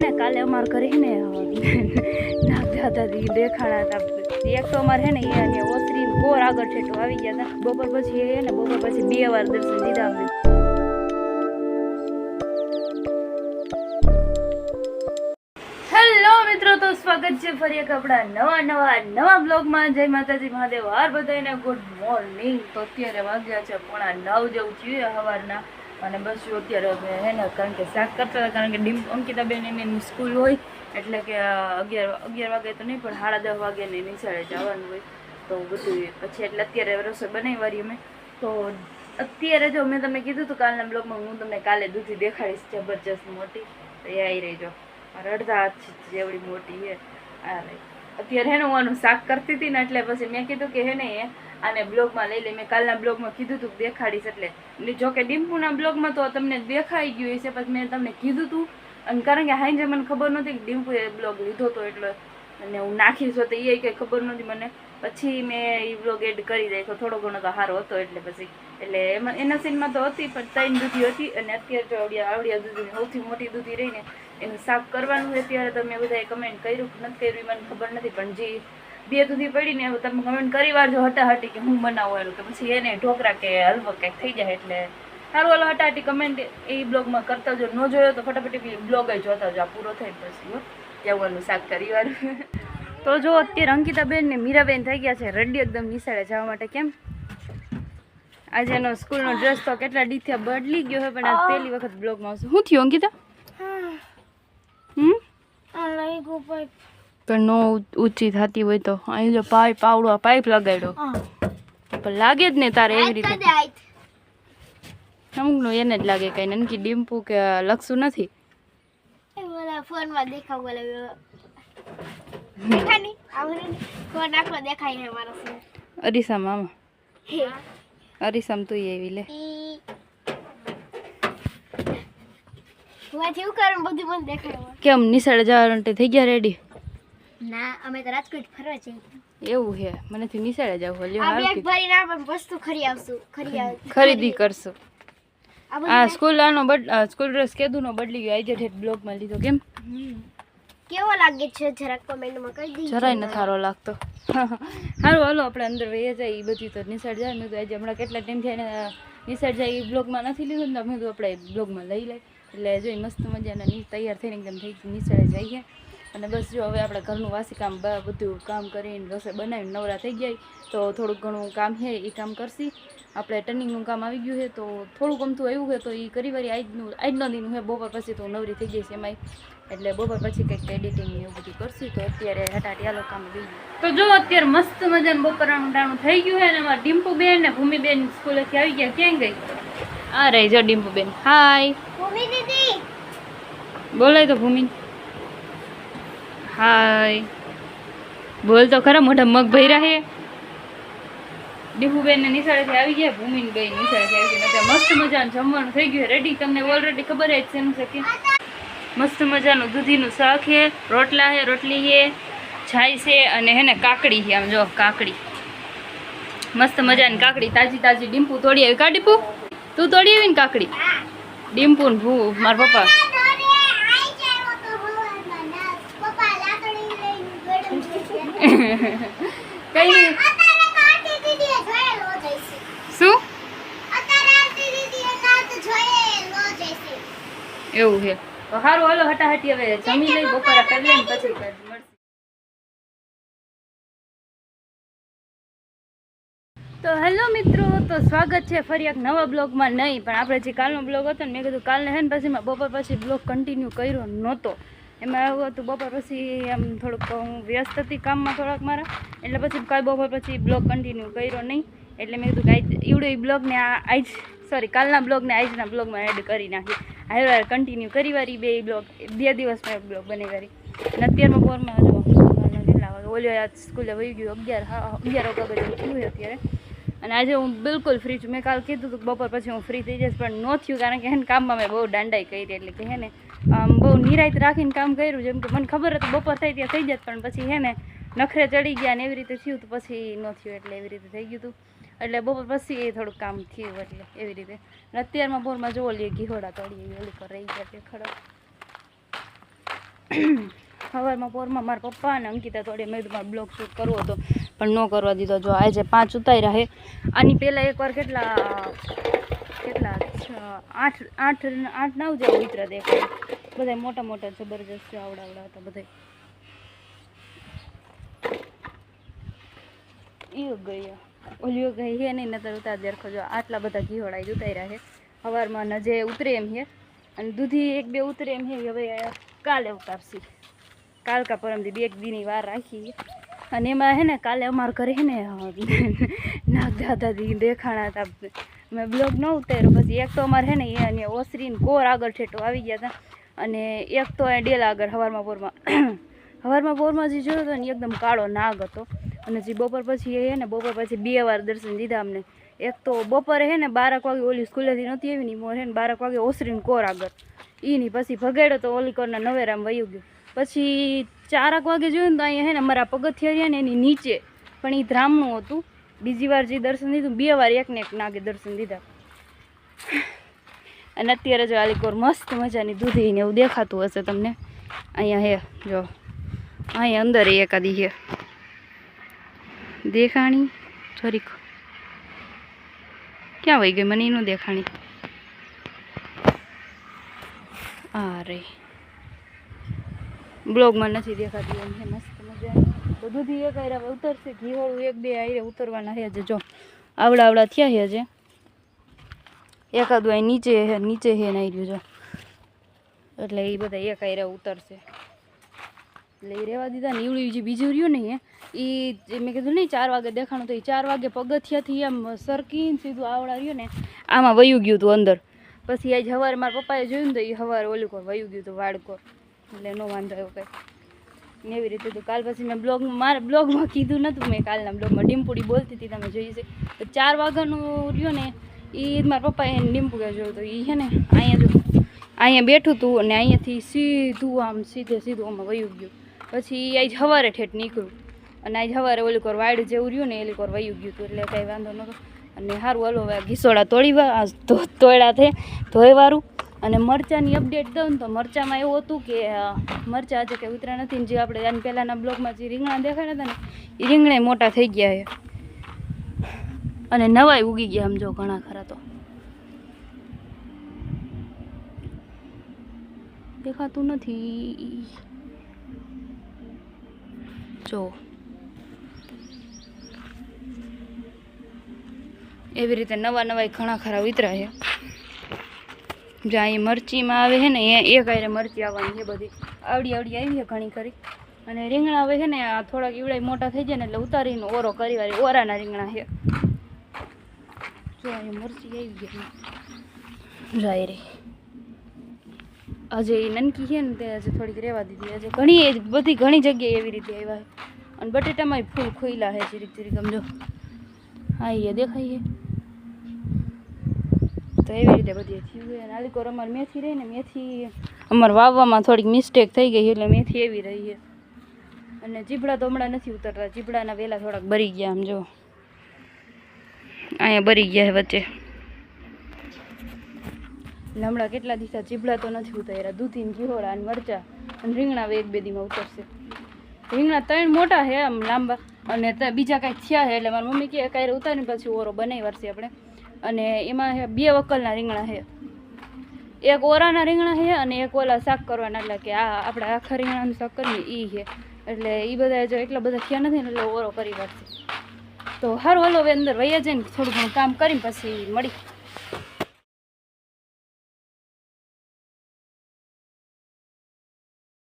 ને કાલે અમારે ઘરે છે ને હતા. એક તો અમારે હે ને એ ઓસરી કોર આગળ છે આવી ગયા હતા. બપોર પછી એ ને બપોર પછી બે વાર દર્શન દીધા અમે હેલો મિત્રો, તો સ્વાગત છે ફરી એક આપણા નવા નવા નવા બ્લોગમાં. જય માતાજી, મહાદેવ. હાર બધાને ગુડ મોર્નિંગ તો અત્યારે વાગ્યા છે પોણા નવ જેવું થયું સવારના. અને બસ જો અત્યારે અમે હે ને, કારણ કે શાક કરતા હતા, કારણ કે ડીમ અંકિતાબેન એની સ્કૂલ હોય, એટલે કે અગિયાર અગિયાર વાગે તો નહીં, પણ સાડા દસ વાગે ને નિશાળે જવાનું હોય. તો બધું પછી એટલે અત્યારે રસોઈ બનાવી વાળી અમે. તો અત્યારે જો મેં તમને કીધું હતું કાલના બ્લોગમાં, હું તમને કાલે દૂધી દેખાડીશ જબરજસ્ત મોટી. તો એ આવી રહેજો. અડધા હાથ જેવડી મોટી છે આ રહી. અત્યારે હે ને, હું આનું શાક કરતી હતી ને, એટલે પછી મેં કીધું કે હે ને આને બ્લોગમાં લઈ લઈ મેં કાલના બ્લોગમાં કીધું હતું દેખાડીશ એટલે. જોકે ડિમ્પુના બ્લોગમાં તો તમને દેખાઈ ગયું હશે પછી મેં તમને કીધું હતું અને કારણ કે હાઈ મને ખબર નહોતી કે ડિમ્પુએ બ્લોગ લીધો હતો એટલે અને હું નાખીશ તો એ કંઈ ખબર નહોતી મને. પછી મેં એ બ્લોગ એડ કરી દઈ થોડો ઘણો તો સારો હતો એટલે પછી. એટલે એમાં એના સીનમાં તો હતી, પણ ત્રણ દૂધી હતી અને અત્યારે જો આવડિયા આવડિયા દૂધી સૌથી મોટી દૂધી રહીને એનું સાફ કરવાનું છે. ત્યારે તમે બધાએ કમેન્ટ કર્યું નથી કર્યું મને ખબર નથી, પણ જે બે દૂધી પડીને તમે કમેન્ટ કરી વારજો હટાહટી કે હું બનાવું એનું તો પછી એને ઢોકરા કે હલવો કંઈક થઈ જાય એટલે. સારું હાલો હટાહટી કમેન્ટ એ બ્લોગમાં કરતા જો ન જોયો તો ફટાફટ બ્લોગ જ જોતા જો આ પૂરો થઈ પછી જવાનું શાક કરી તો જો અત્યારે અંકિતાબેન ને મીરાબેન થઈ ગયા છે રેડી એકદમ નિશાળે જવા માટે કેમ? આજે એનો સ્કૂલનો ડ્રેસ તો કેટલા દી બદલી ગયો છે પણ આ પહેલી વખત બ્લોગમાં આવશે. શું થયું અંકિતા? હમ? પણ નો ઊંચી થતી હોય તો. અહીં જો પાઇપ આવડો આ પાઇપ લગાડ્યો. પણ લાગે જ ને તારે એવી રીતે. અમુકનું એને જ લાગે કઈ. નનકી ડીમ્પુ કે લખશું નથી? ફોનમાં દેખાવ બોલે ફોન આખો દેખાય છે મારો અરીસા મામા અરીસામ તું એવી લે. કેમ નિશાળે જવા માટે થઈ ગયા રેડી ના અમે તો રાજકોટ ફરવા જઈએ. એવું છે. મને થી નિશાળે જવું લ્યો આ બેગ ભરી ના પણ વસ્તુ ખરી આવશું ખરી આવ ખરીદી કરશું. આ સ્કૂલ આનો સ્કૂલ ડ્રેસ કેદુનો બદલી ગયો. આજે ઠેઠ બ્લોગમાં લીધો કેમ? કેવો લાગે છે? જરાક કોમેન્ટમાં કહી દીજો જરાય નથી સારો લાગતો. સારું હાલો આપણે અંદર વહી જાય. એ બધી તો નિશાળ જાય. મેં તો આજે હમણાં કેટલા ટાઈમ થયા નિશાળ જાય. એ બ્લોગમાં નથી લીધું ને તો મેં તો આપણે બ્લોગમાં લઈ લઈ એટલે જો મસ્ત મજાના ની તૈયાર થઈને એકદમ થઈ નિશાળે જઈએ. અને બસ જો હવે આપણે ઘરનું વાસી કામ બધું કામ કરીને રસોઈ બનાવીને નવરા થઈ જાય તો થોડુંક ઘણું કામ છે એ કામ કરશી. આપણે ટર્નિંગનું કામ આવી ગયું છે તો થોડુંક ગમતું આવ્યું છે તો એ કરી વારી આજનું આજના દિનનું છે બપોર પછી તો નવરી થઈ જઈશ એમાંય. એટલે બપોર પછી કંઈક એડિટિંગ એવું બધું કરશું તો અત્યારે હટાટી આલો કામ થઈ તો જો અત્યારે મસ્ત મજાનું બપોરાનું ટાણું થઈ ગયું છે અને અમારા ડિમ્પુબેન ને ભૂમિબેન સ્કૂલેથી આવી ગયા. ક્યાં ગઈ? આ રહી જો ડિમ્પુબેન. હાય. ભૂમિ દીદી. બોલાય તો ભૂમિ. હાય. બોલ તો ખરા, મોઢા મગ ભર્યા હે. ડીહુબેન ને નિશાળેથી આવી ગયા ભૂમિન બેન નિશાળેથી આવી ગયા. એટલે મસ્ત મજાનું જમવાનું થઈ ગયું રેડી તમને ઓલરેડી ખબર જ છે, એનું શકે મસ્ત મજાનું દૂધીનું શાક છે રોટલા છે રોટલી છે છાય છે અને હે ને કાકડી છે આમ જો, કાકડી. મસ્ત મજાની કાકડી, તાજી તાજી ડીમ્પુ તોડી આવી. કા તું તોડી આવી ને કાકડી? ડીમ્પુ ને ભૂ, મારા પપ્પા. કઈ નહીં શું? એવું છે. તો સારું હાલો હટાહટી હવે જમી લઈ બપોરે કરી લઈને પછી મળશે તો હેલો મિત્રો તો સ્વાગત છે ફરી એક નવા બ્લોગમાં નહીં પણ આપણે જે કાલનો બ્લોગ હતો ને મેં કીધું કાલને હે ને પછી મેં બપોર પછી બ્લોગ કન્ટિન્યુ કર્યો નહોતો. એમાં એવું હતું, બપોર પછી આમ થોડુંક હું વ્યસ્ત હતી કામમાં થોડાક મારા, એટલે પછી કાલ બપોર પછી બ્લોગ કન્ટિન્યુ કર્યો નહીં. એટલે મેં કીધું કે આજ, ઈવડો એ બ્લોગને આજ સોરી કાલના બ્લોગને આજના બ્લોગમાં એડ કરી નાખી હાલ કન્ટિન્યુ કરી વારી બે બ્લોગ, બે દિવસમાં એક બ્લોગ બની કરી અને અત્યારમાં પોરમાં ઓલ્યો આજ સ્કૂલે વહી ગયું, અગિયાર, હા, અગિયાર વાગ્યા થયું અત્યારે. અને આજે હું બિલકુલ ફ્રી છું. મેં કાલ કીધું કે બપોર પછી હું ફ્રી થઈ જઈશ, પણ ન થયું કારણ કે એને કામમાં મેં બહુ દાંડાઈ કરી, એટલે કે હે ને આમ બહુ નિરાયત રાખીને કામ કર્યું જેમ કે મને ખબર હતી બપોર થાય ત્યાં થઈ જાય પણ પછી હે ને નખરે ચડી ગયા ને એવી રીતે થયું તો પછી ન થયું એટલે એવી રીતે થઈ ગયું હતું એટલે બપોર પછી એ થોડુંક કામ થયું એટલે એવી રીતે. અત્યારમાં બોરમાં જોવો લઈએ ઘીહોડા તળીએ ઓલી પર રહી ગયા તે ખડક સવારમાં પોરમાં મારા પપ્પા અને અંકિતા થોડી મેં મારો બ્લોગ શૂટ કરવો હતો, પણ ન કરવા દીધો. જો આજે પાંચ ઉતાર્યા છે આની પહેલાં એકવાર કેટલા કેટલા? છ, આઠ આઠ આઠ, નવ જેવા ઉતરા દેખાય. બધા મોટા મોટા જબરજસ્ત આવડાવડા આવડા આવડા હતા બધા ગયા. ઓલિયો ગઈ હે નહીં, નતર ઉતાર દેખો જો. આટલા બધા ઘીહોડા જ ઉતાર્યા છે સવારમાં નજે ઉતરે એમ હે. અને દૂધી એક બે ઉતરે એમ હે. હવે કાલે ઉતારશી. કાલ કા પરમથી બે એક દીની વાર રાખી અને એમાં હે ને, કાલે અમારા ઘરે હે ને નાગ દાદાજી દેખાણા હતા. મેં બ્લોગ ન ઉતાર્યો. પછી એક તો અમારે હે ને એ અને ઓસરીને કોર આગળ ઠેઠો આવી ગયા હતા. અને એક તો એ ડેલા આગળ હવારમાં પોરમાં હવારમાં પોરમાં જે જોયો હતો ને એકદમ કાળો નાગ હતો. અને જે બપોર પછી એ ને બપોર પછી બે વાર દર્શન દીધા અમને. એક તો બપોરે હે ને બારક વાગે ઓલી સ્કૂલેથી નહોતી આવી ની મોર હે ને બારક વાગે ઓસરીને કોર આગળ. એની પછી ભગાડ્યો તો ઓલી કોરના નવેરામ વયું ગયું. પછી ચારક વાગે જોયું ને તો અહીંયા હે ને અમારા પગથિયા રહ્યા ને એની નીચે. પણ એ ધ્રામનું હતું. બીજી વાર જે દર્શન દીધું, બે વાર એકને એક નાગે દર્શન દીધા. અને અત્યારે જો આલીકોર મસ્ત મજાની દૂધી ને એવું દેખાતું હશે તમને. અહીંયા હે, જો, અહીંયા અંદર એકાદી હે. દેખાણી? થોડીક ક્યાં વહી ગઈ? મને એનું દેખાણી. આ રે. બ્લોગમાં નથી દેખાતી એમ હે, મસ્ત. મજા દૂધી એક આયરા ઉતરશે. ઘીવાળું એક બે આયરે ઉતરવાના હે જે જો. આવડા આવડા થયા હે જે એકાદું અહીં નીચે હે નીચે હે ને રહ્યું, જો. એટલે એ બધા એક આયરા ઉતરશે. એટલે એ રહેવા દીધા ને ઈવડું જે બીજું રહ્યું નહીં એ મેં કીધું નહીં ચાર વાગે દેખાણું તો એ ચાર વાગે પગથિયાથી આમ સરકીને સીધું આવડા રહ્યું ને, આમાં વયું ગયું હતું અંદર. પછી આજે સવારે મારા પપ્પાએ જોયું ને તો એ સવારે ઓલું કોર વયું ગયું હતું વાડકોર. એટલે નો વાંધો આવ્યો કંઈ. ને એવી રીતે તો કાલ પછી મેં બ્લોગ મારા બ્લોગમાં કીધું નહોતું મેં કાલના બ્લોગમાં ડીમપુડી બોલતી હતી, તમે જોઈ છે. તો ચાર વાગ્યાનું રહ્યો ને એ મારા પપ્પાએ એને કે જોયું તો એ છે ને અહીંયા જો અહીંયા બેઠું હતું અને અહીંયાથી સીધું આમ સીધે સીધું આમાં વયું ગયું. પછી આજ સવારે ઠેઠ નીકળ્યું અને આજ સવારે ઓલી કોર વાડ જેવું રહ્યું ને, એલી કોર વયું ગયું હતું એટલે કાંઈ વાંધો નહોતો. અને સારું હલો ઘીસોડા તોડી વા આ ધો- તોડ્યા છે ધોઈવારું અને મરચાંની અપડેટ દઉં તો મરચાંમાં એવું હતું કે મરચાં આજે કંઈ ઉતરા નથી જે આપણે આની પહેલાંના બ્લોગમાં જે રીંગણા દેખાડ્યા હતા ને, એ રીંગણા મોટા થઈ ગયા છે. અને નવાય ઉગી ગયા આમ જો ઘણા ખરા તો. દેખાતું નથી. જો. એવી રીતે નવા નવા ઘણા ખરા ઉતરા છે. જ્યાં એ મરચીમાં આવે છે ને, એ એક આયરે મરચી આવવાની છે બધી. આવડી આવડી આવી છે ઘણી ખરી. અને રીંગણા આવે છે ને, આ થોડાક ઈવડાય મોટા થઈ જાય ને એટલે ઉતારીને ઓરો કરી વાળી, ઓરાના રીંગણા છે. જો એ મરચી આવી ગઈ જાય રે આજે એ નનકી છે ને, તે આજે થોડીક રહેવા દીધી. આજે ઘણી બધી ઘણી જગ્યાએ એવી રીતે આવ્યા અને બટેટામાં ફૂલ ખોઈલા છે જીરીક જીરીક સમજો. હા, એ દેખાય છે. રીતે બધી થયું આલીકોર અમારે મેથી રહી ને મેથી અમારે વાવવામાં થોડીક મિસ્ટેક થઈ ગઈ એટલે મેથી એવી રહી અને ચીબડા તો હમણાં નથી ઉતરતા. ચીબડાના વેલા થોડાક બરી ગયા આમ જો. અહીંયા બરી ગયા છે વચ્ચે. હમણાં કેટલા દિવસ ચીપડા તો નથી ઉતાર્યા. દૂધીને ઘીહોડા અને મરચા અને રીંગણા એક બે દીમાં ઉતરશે. રીંગણા ત્રણ મોટા છે આમ લાંબા. અને બીજા કાંઈક થયા છે એટલે મારી મમ્મી કે કાંઈ ઉતારીને પછી ઓરો બનાવી વારશે આપણે. અને એમાં બે વકલના રીંગણા છે એક ઓરાના રીંગણા છે અને એક ઓલા શાક કરવાના, એટલે કે આ આપણે આખા રીંગણાનું શાક કરીએ એ છે એટલે એ બધા જો એટલા બધા થયા નથી ને, એટલે ઓરો કરી વારશે તો સારું હલો હવે અંદર વૈયા જઈને થોડું ઘણું કામ કરીને પછી મળી.